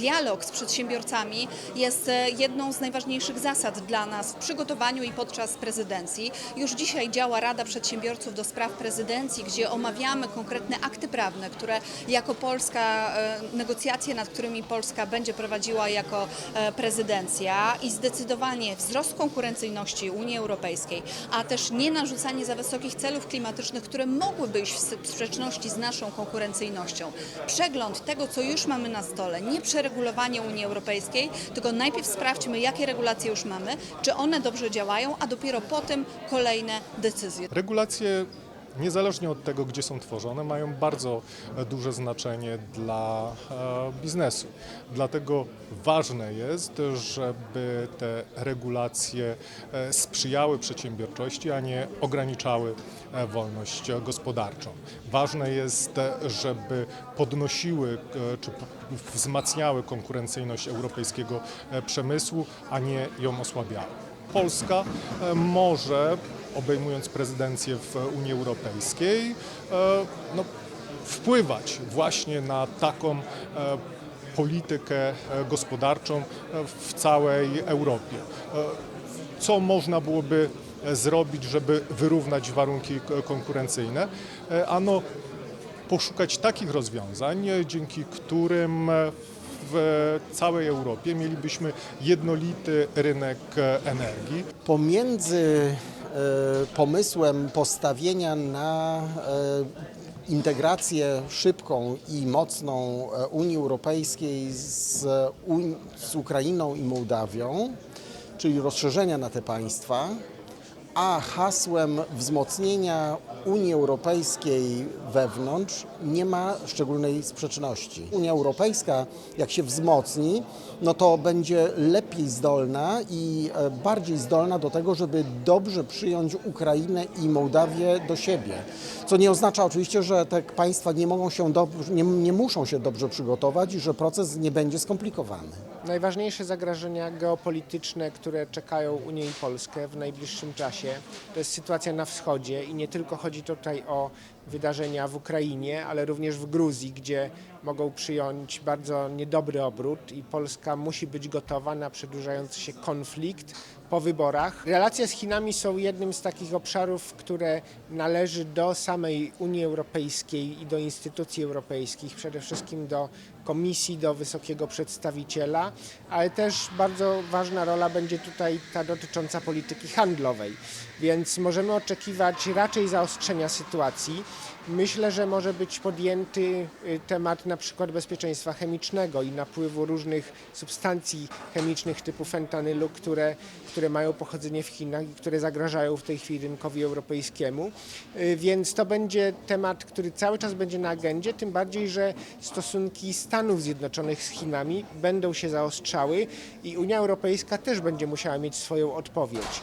dialog z przedsiębiorcami jest e, jedną z najważniejszych zasad dla nas w przygotowaniu i podczas prezydencji. Już dzisiaj działa Rada Przedsiębiorców do spraw prezydencji, gdzie omawiamy konkretne akty prawne, które jako Polska, e, negocjacje nad którymi Polska będzie prowadziła jako e, prezydencja i zdecydowanie wzrost konkurencyjności Unii Europejskiej, a też nie narzucanie za wysokich celów klimatycznych, które mogłyby iść w sprzeczności z naszą konkurencyjnością. Przegląd tego, co już mamy na stole, nie przeregulowanie Unii Europejskiej, tylko najpierw sprawdźmy, jakie regulacje już mamy, czy one dobrze działają, a dopiero potem kolejne decyzje. Regulacje, niezależnie od tego, gdzie są tworzone, mają bardzo e, duże znaczenie dla e, biznesu. Dlatego ważne jest, żeby te regulacje e, sprzyjały przedsiębiorczości, a nie ograniczały wolność gospodarczą. Ważne jest, żeby podnosiły czy wzmacniały konkurencyjność europejskiego przemysłu, a nie ją osłabiały. Polska e, może, obejmując prezydencję w Unii Europejskiej, e, no, wpływać właśnie na taką e, politykę gospodarczą w całej Europie. Co można byłoby zrobić, żeby wyrównać warunki konkurencyjne? Ano poszukać takich rozwiązań, dzięki którym w całej Europie mielibyśmy jednolity rynek energii. Pomiędzy e, pomysłem postawienia na e, integrację szybką i mocną e, Unii Europejskiej z, z Ukrainą i Mołdawią, czyli rozszerzenia na te państwa, a hasłem wzmocnienia Unii Europejskiej wewnątrz nie ma szczególnej sprzeczności. Unia Europejska, jak się wzmocni, no to będzie lepiej zdolna i e, bardziej zdolna do tego, żeby dobrze przyjąć Ukrainę i Mołdawię do siebie. Co nie oznacza oczywiście, że te państwa nie, mogą się dobrze, nie, nie muszą się dobrze przygotować i że proces nie będzie skomplikowany. Najważniejsze zagrożenia geopolityczne, które czekają Unię i Polskę w najbliższym czasie, to jest sytuacja na wschodzie i nie tylko chodzi tutaj o wydarzenia w Ukrainie, ale również w Gruzji, gdzie mogą przyjąć bardzo niedobry obrót i Polska musi być gotowa na przedłużający się konflikt po wyborach. Relacje z Chinami są jednym z takich obszarów, które należy do samej Unii Europejskiej i do instytucji europejskich, przede wszystkim do Komisji, do wysokiego przedstawiciela, ale też bardzo ważna rola będzie tutaj ta dotycząca polityki handlowej. Więc możemy oczekiwać raczej zaostrzenia sytuacji. Myślę, że może być podjęty y, temat na przykład bezpieczeństwa chemicznego i napływu różnych substancji chemicznych typu fentanylu, które, które mają pochodzenie w Chinach i które zagrażają w tej chwili rynkowi europejskiemu. Y, Więc to będzie temat, który cały czas będzie na agendzie, tym bardziej, że stosunki Stanów Zjednoczonych z Chinami będą się zaostrzały i Unia Europejska też będzie musiała mieć swoją odpowiedź.